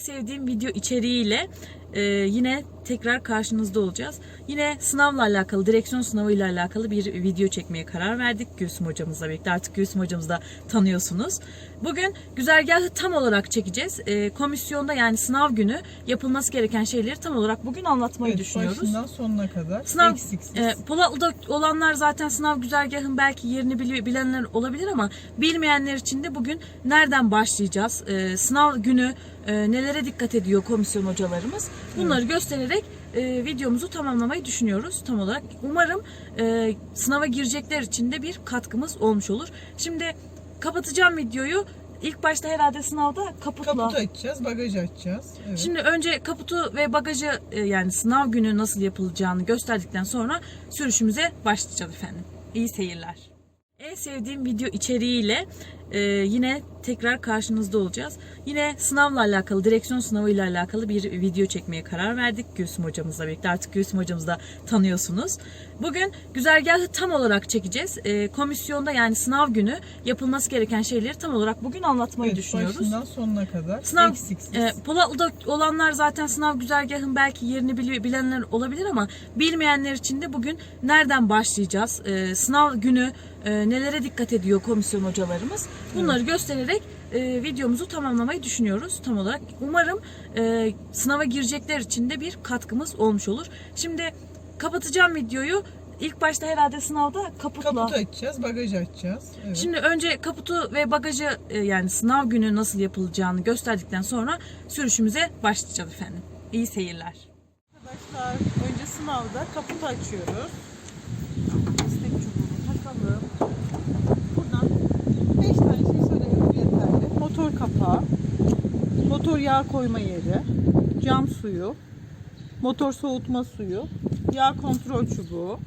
sevdiğim video içeriğiyle e, yine tekrar karşınızda olacağız. Yine sınavla alakalı, direksiyon sınavıyla alakalı bir video çekmeye karar verdik Gülsüm hocamızla birlikte. Artık Gülsüm hocamızı da tanıyorsunuz. Bugün güzergahı tam olarak çekeceğiz. E, komisyonda yani sınav günü yapılması gereken şeyleri tam olarak bugün anlatmayı Evet, düşünüyoruz. Başından sonuna kadar. Sınav eksiksiz. e, Polatlı'da olanlar zaten sınav güzergahın belki yerini bili- bilenler olabilir ama bilmeyenler için de bugün nereden başlayacağız? E, sınav günü e, nelere dikkat ediyor komisyon hocalarımız? Bunları göstererek e, videomuzu tamamlamayı düşünüyoruz tam olarak. Umarım e, sınava girecekler için de bir katkımız olmuş olur. Şimdi kapatacağım videoyu. İlk başta herhalde sınavda kaputla. Kaputu açacağız, bagajı açacağız. Evet. Şimdi önce kaputu ve bagajı e, yani sınav günü nasıl yapılacağını gösterdikten sonra sürüşümüze başlayacağız efendim. İyi seyirler. En sevdiğim video içeriğiyle e, yine tekrar karşınızda olacağız. Yine sınavla alakalı, direksiyon sınavıyla alakalı bir video çekmeye karar verdik Gülsüm hocamızla birlikte. Artık Gülsüm hocamızı da tanıyorsunuz. Bugün güzergahı tam olarak çekeceğiz. E, komisyonda yani sınav günü yapılması gereken şeyleri tam olarak bugün anlatmayı Evet, düşünüyoruz. Başından sonuna kadar. Sınav eksiksiz. e, Polatlı'da olanlar zaten sınav güzergahın belki yerini bilenler olabilir ama bilmeyenler için de bugün nereden başlayacağız? E, sınav günü e, nelere dikkat ediyor komisyon hocalarımız? Bunları göstererek e, videomuzu tamamlamayı düşünüyoruz tam olarak. Umarım e, sınava girecekler için de bir katkımız olmuş olur. Şimdi kapatacağım videoyu. İlk başta herhalde sınavda kaputla. Kaputu açacağız, bagajı açacağız. Evet. Şimdi önce kaputu ve bagajı e, yani sınav günü nasıl yapılacağını gösterdikten sonra sürüşümüze başlayacağız efendim. İyi seyirler. Arkadaşlar önce sınavda kaputu açıyoruz. Motor kapağı, motor yağ koyma yeri, cam suyu, motor soğutma suyu, yağ kontrol çubuğu,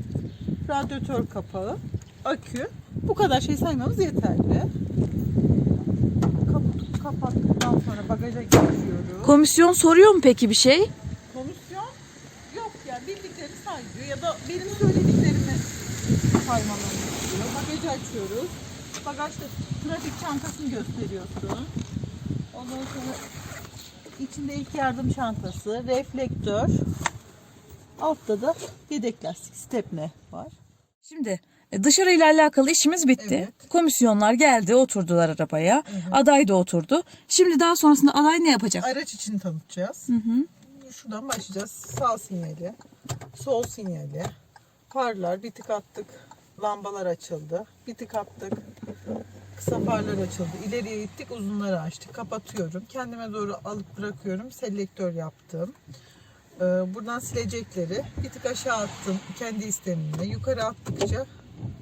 radyatör kapağı, akü. Bu kadar şey saymamız yeterli. Kaputu kapattıktan sonra bagaja geçiyoruz. Komisyon soruyor mu peki bir şey? Komisyon yok yani bildikleri saymıyor ya da benim söylediklerimi saymamamı istiyor. Bagajı açıyoruz. Bagajda trafik çantasını gösteriyorsun. Ondan sonra içinde ilk yardım çantası, reflektör. Altta da yedek lastik stepne var. Şimdi e, dışarıyla alakalı işimiz bitti. Evet. Komisyonlar geldi oturdular arabaya. Aday da oturdu. Şimdi daha sonrasında aday ne yapacak? Araç için tanıtacağız. Şuradan başlayacağız. Sağ sinyali, sol sinyali, farlar bir tık attık. Lambalar açıldı. Bir tık attık. Kısa farlar açıldı. İleriye gittik, uzunları açtık. Kapatıyorum. Kendime doğru alıp bırakıyorum. Selektör yaptım. Ee, buradan silecekleri bir tık aşağı attım kendi istemimle. Yukarı attıkça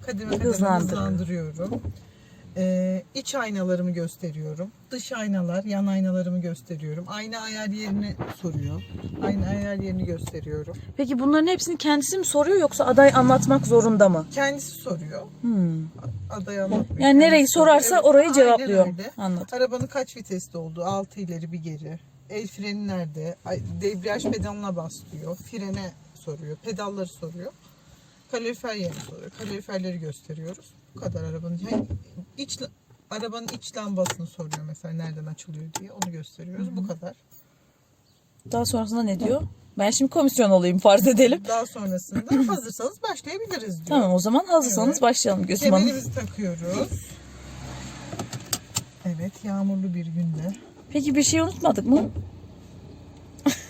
kademe kademe Hızlandırıyor. hızlandırıyorum. Ee, iç aynalarımı gösteriyorum. Dış aynalar, yan aynalarımı gösteriyorum. Ayna ayar yerini soruyor. Ayna ayar yerini gösteriyorum. Peki bunların hepsini kendisi mi soruyor yoksa aday anlatmak zorunda mı? Kendisi soruyor. Hmm. Aday anlatmıyor. Yani nereyi Kendisi soruyor. sorarsa Evet, orayı aynen cevaplıyor. öyle. Anladım. Arabanın kaç viteste olduğu, altı ileri bir geri. El freni nerede? Ay- Debriyaj pedalına bas diyor. Frene soruyor. Pedalları soruyor. Kalorifer soruyor. Kaloriferleri gösteriyoruz. Bu kadar arabanın. Yani iç, arabanın iç lambasını soruyor mesela nereden açılıyor diye. Onu gösteriyoruz. Bu kadar. Daha sonrasında ne diyor? Ben şimdi komisyon olayım farz edelim. Daha sonrasında hazırsanız başlayabiliriz diyor. Tamam o zaman hazırsanız Evet. başlayalım Gülsüm Hanım. Kemerimizi takıyoruz. Evet, yağmurlu bir günde. Peki bir şey unutmadık mı?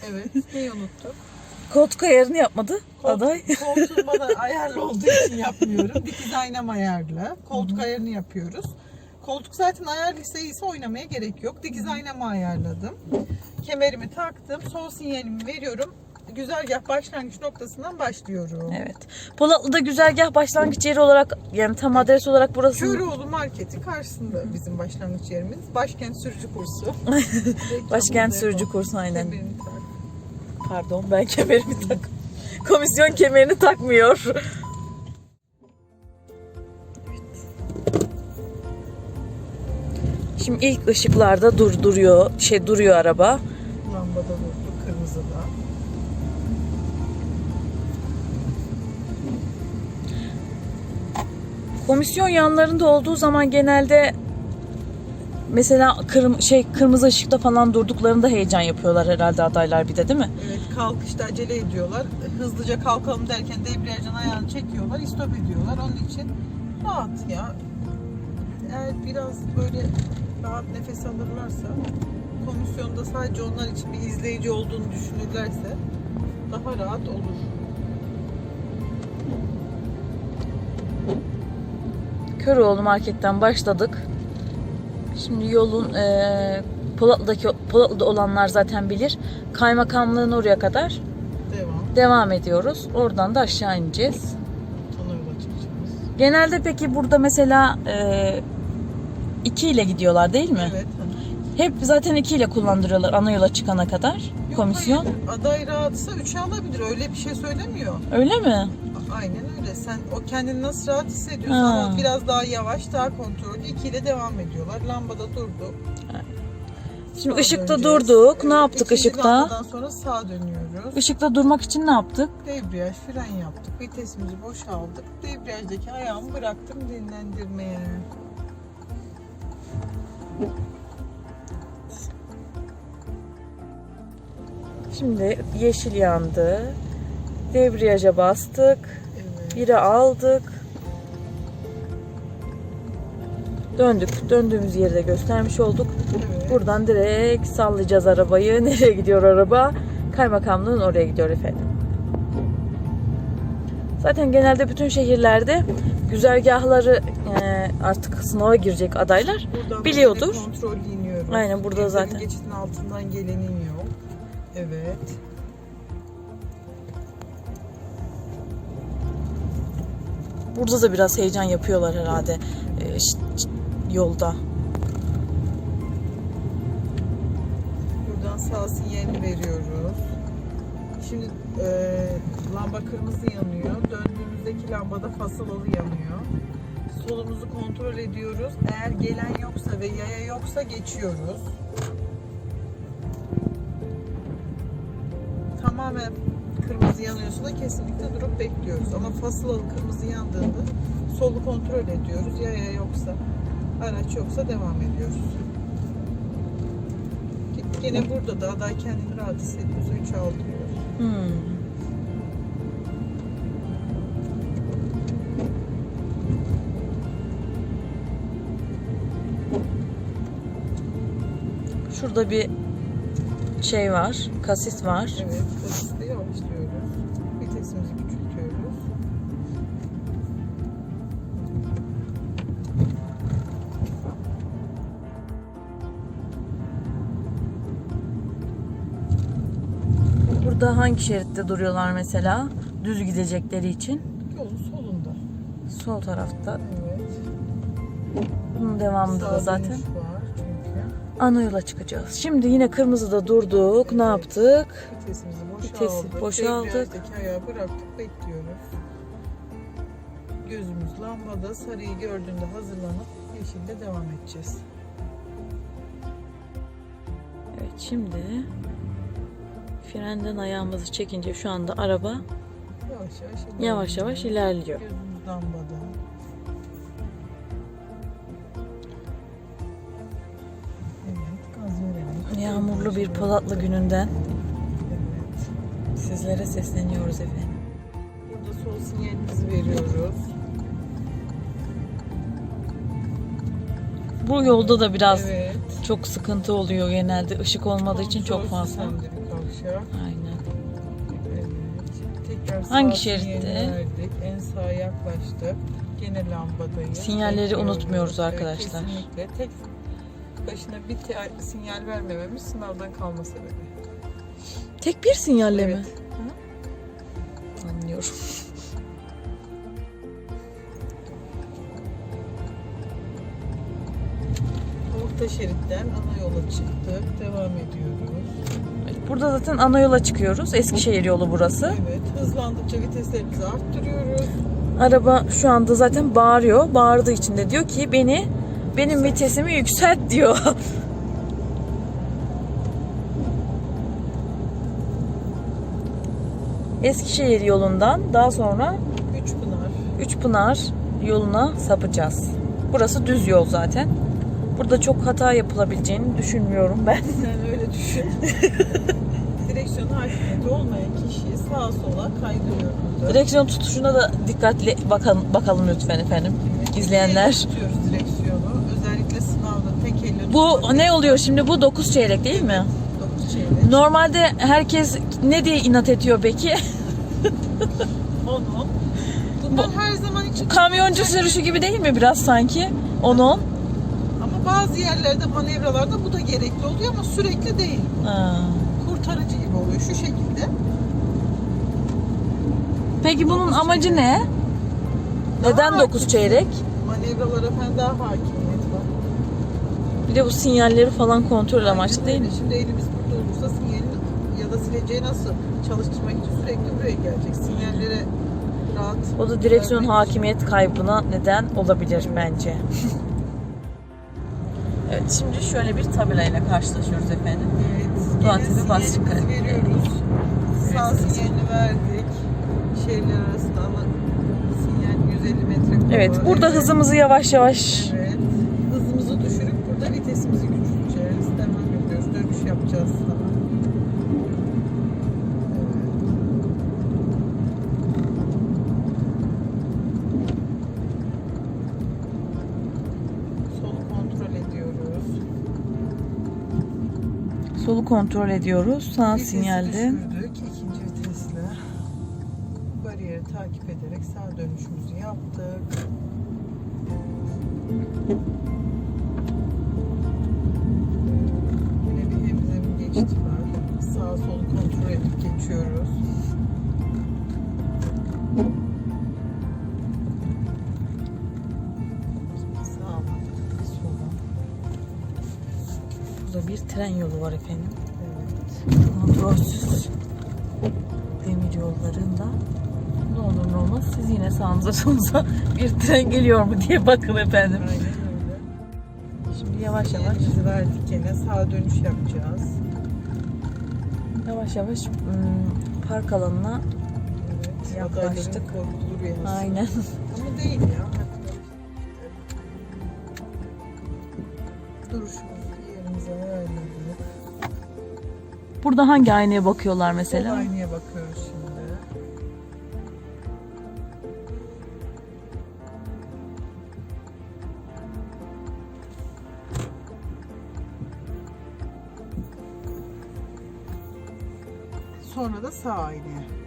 Evet, neyi unuttuk? Koltuk ayarını yapmadı Koltuk- aday. Koltuğum bana ayarlı olduğu için yapmıyorum. Dikiz aynam ayarlı. Koltuk ayarını yapıyoruz. Koltuk zaten ayarlıysa iyiyse oynamaya gerek yok. Dikiz aynamı ayarladım. Kemerimi taktım. Sol sinyalimi veriyorum. Güzergah başlangıç noktasından başlıyorum. Evet. Polatlı'da güzergah başlangıç yeri olarak yani tam adres olarak burası. Köroğlu Marketi karşısında bizim başlangıç yerimiz. Başkent Sürücü Kursu. Başkent Sürücü. Kursu aynen. Pardon ben kemerimi tak. Komisyon kemerini takmıyor. Şimdi ilk ışıklarda dur duruyor, şey duruyor araba. Lambada durdu, kırmızıda. Komisyon yanlarında olduğu zaman genelde Mesela kırm şey kırmızı ışıkta falan durduklarında heyecan yapıyorlar herhalde adaylar bir de değil mi? Evet kalkışta acele ediyorlar. Hızlıca kalkalım derken debriyajdan ayağını çekiyorlar, istop ediyorlar. Onun için rahat ya. Eğer biraz böyle rahat nefes alırlarsa komisyonda sadece onlar için bir izleyici olduğunu düşünürlerse daha rahat olur. Köroğlu marketten başladık. Şimdi yolun eee Polatlı'daki Polatlı'da olanlar zaten bilir. Kaymakamlığın oraya kadar Devam. devam ediyoruz. Oradan da aşağı ineceğiz. Ana çıkacağız. Genelde peki burada mesela eee 2 ile gidiyorlar değil mi? Evet. Hep zaten 2 ile kullandırıyorlar ana yola çıkana kadar Yok, komisyon. hayır. Aday rahatsa 3'e alabilir. Öyle bir şey söylemiyor. Öyle mi? Aynen öyle. Sen o kendini nasıl rahat hissediyorsan Ha. ama biraz daha yavaş, daha kontrollü. 2 ile devam ediyorlar. Lambada durdu. Şimdi Sağa ışıkta döneceğiz. durduk. Ne Evet, yaptık ikinci ışıkta? lambadan sonra sağa dönüyoruz. Işıkta durmak için ne yaptık? Debriyaj, fren yaptık. Vitesimizi boşaldık. Debriyajdaki ayağımı bıraktım dinlendirmeye. Şimdi yeşil yandı. Debriyaja bastık. Biri aldık. Döndük. Döndüğümüz yeri de göstermiş olduk. Buradan direkt sallayacağız arabayı. Nereye gidiyor araba? Kaymakamlığın oraya gidiyor efendim. Zaten genelde bütün şehirlerde güzergahları e, artık sınava girecek adaylar Buradan biliyordur. böyle Kontrollü iniyoruz. Aynen, burada Evlerin zaten. Geçitin altından gelenin yok. Evet. Burada da biraz heyecan yapıyorlar herhalde e, ş- ş- yolda. Buradan sağ sinyalini veriyoruz. Şimdi e, lamba kırmızı yanıyor. Döndüğümüzdeki lambada fasılalı yanıyor. Solumuzu kontrol ediyoruz. Eğer gelen yoksa ve yaya yoksa geçiyoruz. Tamamen da kesinlikle durup bekliyoruz. Ama fasılalı kırmızı yandığında solu kontrol ediyoruz. Yaya yoksa, araç yoksa devam ediyoruz. Yine burada da aday kendini rahat hissediyorsa 3 al diyor. Hmm. Şurada bir şey var, kasis var. Evet, kasiste hangi şeritte duruyorlar mesela? Düz gidecekleri için. Yolun solunda. Sol tarafta. Evet. Bunun devamında da zaten ana yola çıkacağız. Şimdi yine kırmızıda durduk. Ne Evet. yaptık? Vitesimizi boşaldık. Boşaldık. Ayağı bıraktık, bekliyoruz. Gözümüz lambada, sarıyı gördüğünde hazırlanıp yeşilde devam edeceğiz. Evet şimdi frenden ayağımızı çekince şu anda araba Yavaş yavaş ilerliyor. yavaş yavaş ilerliyor. Gözümüz lambada. Verelim. Yağmurlu bir Polatlı gününden Evet. sizlere sesleniyoruz efendim. Burada sol sinyalimizi veriyoruz. Bu yolda da biraz Evet. çok sıkıntı oluyor genelde. ışık olmadığı için çok fazla. Kavşak. Aynen. Evet. Tekrar Hangi sağ şeritte? verdik. En sağa yaklaştık. Gene lambadayız. Sinyalleri Bekliyoruz. unutmuyoruz Evet, arkadaşlar. kesinlikle. Tek başına bir te- sinyal vermememiz sınavdan kalma sebebi. Tek bir sinyalle mi? Anlıyorum. Orta şeritten ana yola çıktık. Devam ediyoruz. Burada zaten ana yola çıkıyoruz. Eskişehir yolu burası. Evet. Hızlandıkça viteslerimizi arttırıyoruz. Araba şu anda zaten bağırıyor. Bağırdığı için de diyor ki beni benim vitesimi yükselt diyor. Eskişehir yolundan daha sonra Üç pınar. Üçpınar yoluna sapacağız. Burası düz yol zaten. Burada çok hata yapılabileceğini düşünmüyorum ben. Sen öyle düşün. Direksiyon hakimiyeti olmayan kişiyi sağa sola kaydırıyor burada. Direksiyon tutuşuna da dikkatli bakalım, bakalım lütfen efendim. izleyenler. Tek elle tutuyoruz direksiyonu. Özellikle sınavda tek elle Bu ne oluyor şimdi? Bu 9 çeyrek değil mi? Dokuz çeyrek. Normalde herkes ne diye inat ediyor peki? Onun. Bunlar her zaman için Kamyoncu sürüşü gibi değil mi biraz sanki? Onun. Bazı yerlerde manevralarda bu da gerekli oluyor ama sürekli değil. Ha. Kurtarıcı gibi oluyor şu şekilde. Peki bunun amacı ne? Neden Daha 9 çeyrek? Manevralara falan daha hakimiyet var. Bir de bu sinyalleri falan kontrol amaçlı Aynen değil mi? Şimdi elimiz burada olursa sinyalini ya da sileceği nasıl çalıştırmak için sürekli buraya gelecek. Sinyallere rahat. O da direksiyon hakimiyet kaybına neden olabilir bence. Evet şimdi şöyle bir tabelayla karşılaşıyoruz efendim. Evet. Doğan yine Tepe Basri Kale. veriyoruz. Sağ Evet. sinyalini verdik. Şehirler arasında ama sinyal 150 metre. Evet burada hızımızı yavaş yavaş Evet. Solu kontrol ediyoruz. Sağ Vitesi sinyalde. düşürdük ikinci vitesle. Bariyeri takip ederek sağ dönüşümüzü yaptık. Yine bir hemzemin geçit var. Sağ sol kontrol edip geçiyoruz. Burada bir tren yolu var efendim. Evet. Kontrolsüz demir yollarında ne olur ne olmaz siz yine sağınıza solunuza bir tren geliyor mu diye bakın efendim. Aynen öyle. Şimdi yavaş yavaş Sinyalimizi verdik gene sağ dönüş yapacağız. yavaş yavaş ım, park alanına Evet. Yaklaştık. aynen Ama değil ya. Duruşumuzu Burada hangi aynaya bakıyorlar Sol mesela? aynaya bakıyoruz şimdi. Sonra da sağ aynaya.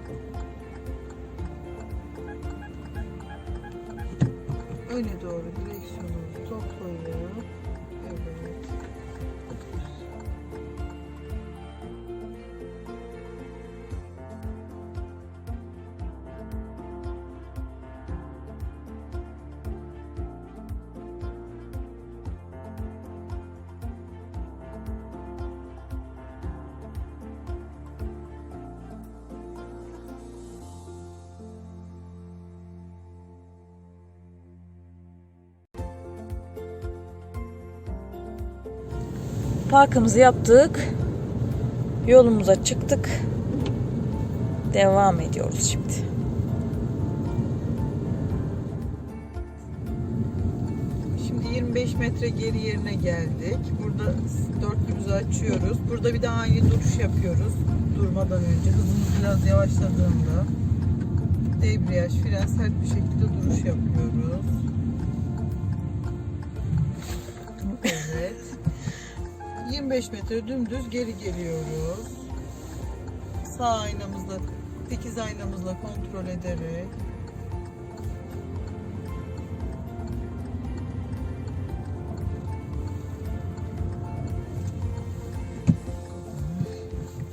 Parkımızı yaptık. Yolumuza çıktık. Devam ediyoruz şimdi. Şimdi 25 metre geri yerine geldik. Burada dörtlümüzü açıyoruz. Burada bir daha aynı duruş yapıyoruz. Durmadan önce hızımız biraz yavaşladığında debriyaj, fren sert bir şekilde duruş yapıyoruz. 25 metre dümdüz geri geliyoruz. Sağ aynamızla, dikiz aynamızla kontrol ederek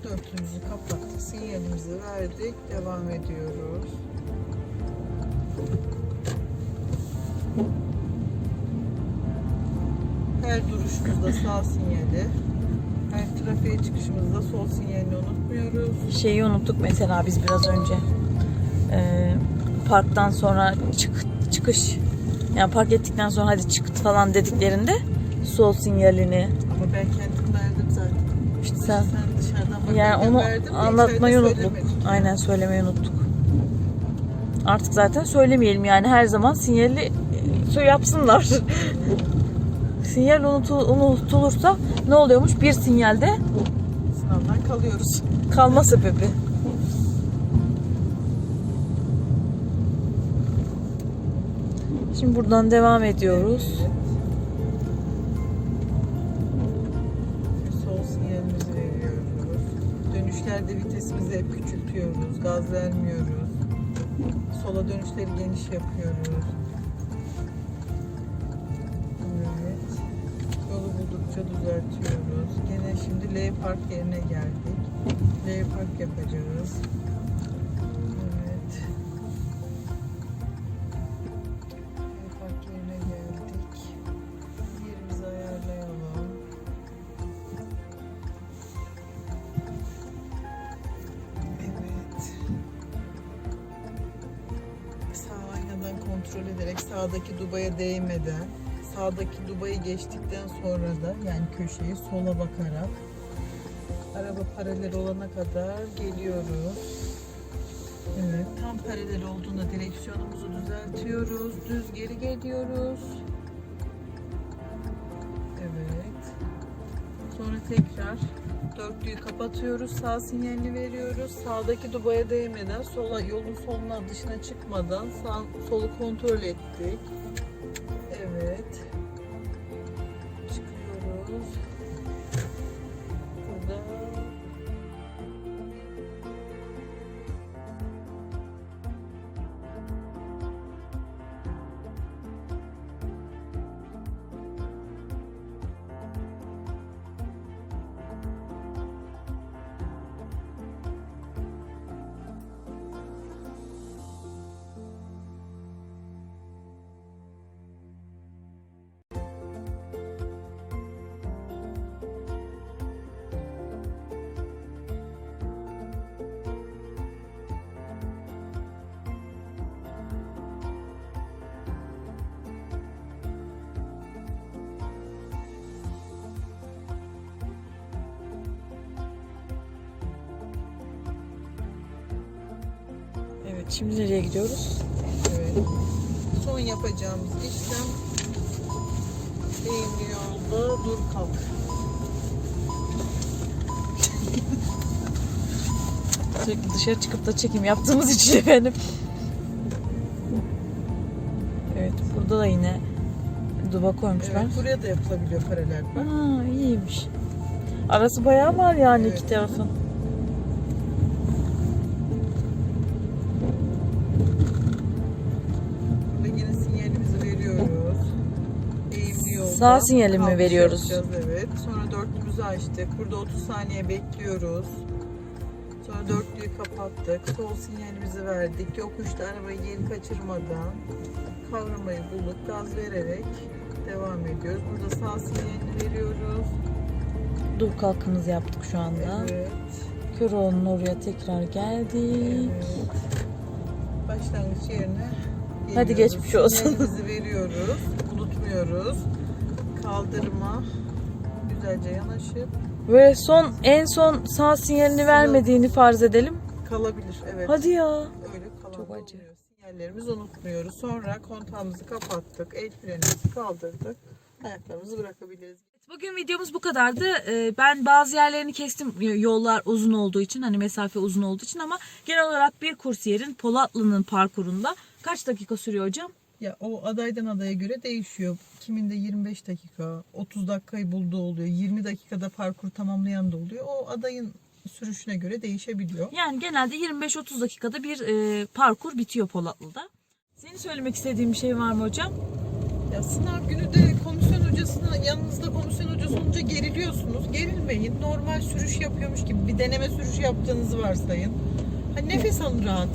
Dörtlümüzü kapattık, sinyalimizi verdik, devam ediyoruz. Duruşumuzda sağ sinyali, her trafiğe çıkışımızda sol sinyalini unutmuyoruz. Şeyi unuttuk mesela biz biraz önce. Ee, parktan sonra çık, çıkış yani park ettikten sonra hadi çık falan dediklerinde sol sinyalini Ama ben kendim verdim zaten. işte sen Sen dışarıdan yani onu verdim anlatmayı unuttuk. söylemedik. Aynen söylemeyi unuttuk. Artık zaten söylemeyelim yani her zaman sinyali yapsınlar. Sinyal unutu- unutulursa ne oluyormuş? Bir sinyalde Sınavdan kalıyoruz. kalma sebebi. Şimdi buradan devam ediyoruz. Sol sinyalimizi veriyoruz. Dönüşlerde vitesimizi hep küçültüyoruz. Gaz vermiyoruz. Sola dönüşleri geniş yapıyoruz. Düzeltiyoruz. Gene şimdi L park yerine geldik. L park yapacağız. Evet. L park yerine geldik. Yerimizi ayarlayalım. Evet. Sağ kontrol ederek sağdaki dubaya değmeden sağdaki dubayı geçtikten sonra da yani köşeyi sola bakarak araba paralel olana kadar geliyoruz. Evet, tam paralel olduğunda direksiyonumuzu düzeltiyoruz. Düz geri geliyoruz. Evet. Sonra tekrar dörtlüyü kapatıyoruz. Sağ sinyalini veriyoruz. Sağdaki dubaya değmeden sola yolun soluna dışına çıkmadan sağ solu kontrol ettik. Evet. Çıkıyoruz. Şimdi nereye gidiyoruz? Evet. Son yapacağımız işlem eğimli yolda dur kalk. Sürekli dışarı çıkıp da çekim yaptığımız için efendim. Evet burada da yine duba koymuşlar. Evet, buraya da yapılabiliyor paralel. Aa iyiymiş. Arası bayağı var yani Evet. iki tarafın. Sağ sinyali mi veriyoruz? yapacağız, Evet. Sonra dörtlümüzü açtık. Burada 30 saniye bekliyoruz. Sonra dörtlüyü kapattık. Sol sinyalimizi verdik. Yokuşta arabayı geri kaçırmadan kavramayı bulup gaz vererek devam ediyoruz. Burada sağ sinyalini veriyoruz. Dur kalkımızı yaptık şu anda. Evet. Köroğlu'nun oraya tekrar geldik. Başlangıç yerine Hadi geliyoruz. geçmiş olsun. Sinyalimizi veriyoruz. Unutmuyoruz. Kaldırıma güzelce yanaşıp Ve son en son sağ sinyalini vermediğini farz edelim. kalabilir. Evet. Hadi ya. Öyle kalan Çok acı. oluyor. Sinyallerimizi unutmuyoruz. Sonra kontağımızı kapattık. El frenimizi kaldırdık. Ayaklarımızı bırakabiliriz. Bugün videomuz bu kadardı. Ee, Ben bazı yerlerini kestim yollar uzun olduğu için hani mesafe uzun olduğu için ama genel olarak bir kursiyerin Polatlı'nın parkurunda kaç dakika sürüyor hocam? Ya o adaydan adaya göre değişiyor. Kiminde 25 dakika, 30 dakikayı bulduğu oluyor. 20 dakikada parkur tamamlayan da oluyor. O adayın sürüşüne göre değişebiliyor. Yani genelde 25-30 dakikada bir e, parkur bitiyor Polatlı'da. Senin söylemek istediğin bir şey var mı hocam? Ya sınav günü de komisyon hocasına yanınızda komisyon hocası olunca geriliyorsunuz. Gerilmeyin. Normal sürüş yapıyormuş gibi bir deneme sürüşü yaptığınızı varsayın. Hani nefes alın rahat.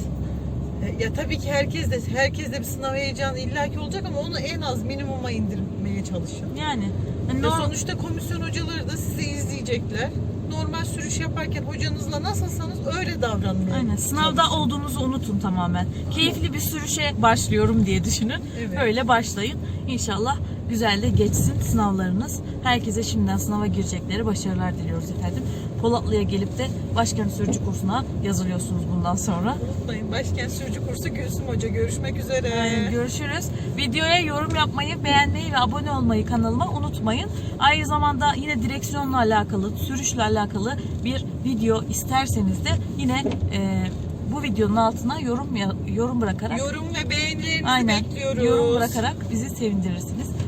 E, Ya tabii ki herkes de herkes de bir sınav heyecanı illaki olacak ama onu en az minimuma indirmeye çalışın. Yani hani Ve norm- sonuçta komisyon hocaları da sizi izleyecekler. Normal sürüş yaparken hocanızla nasılsanız öyle davranmaya Aynen. Sınavda çalışın. olduğumuzu unutun tamamen. Keyifli bir sürüşe başlıyorum diye düşünün. Evet. Öyle başlayın. İnşallah güzel de geçsin sınavlarınız. Herkese şimdiden sınava girecekleri başarılar diliyoruz efendim. Polatlı'ya gelip de başkent sürücü kursuna yazılıyorsunuz bundan sonra. Unutmayın Başkent Sürücü Kursu Gülsüm Hoca. Görüşmek üzere. Yani görüşürüz. Videoya yorum yapmayı, beğenmeyi ve abone olmayı kanalıma unutmayın. Aynı zamanda yine direksiyonla alakalı, sürüşle alakalı bir video isterseniz de yine e, bu videonun altına yorum yorum bırakarak Yorum ve beğenilerinizi aynen bekliyoruz. yorum bırakarak bizi sevindirirsiniz.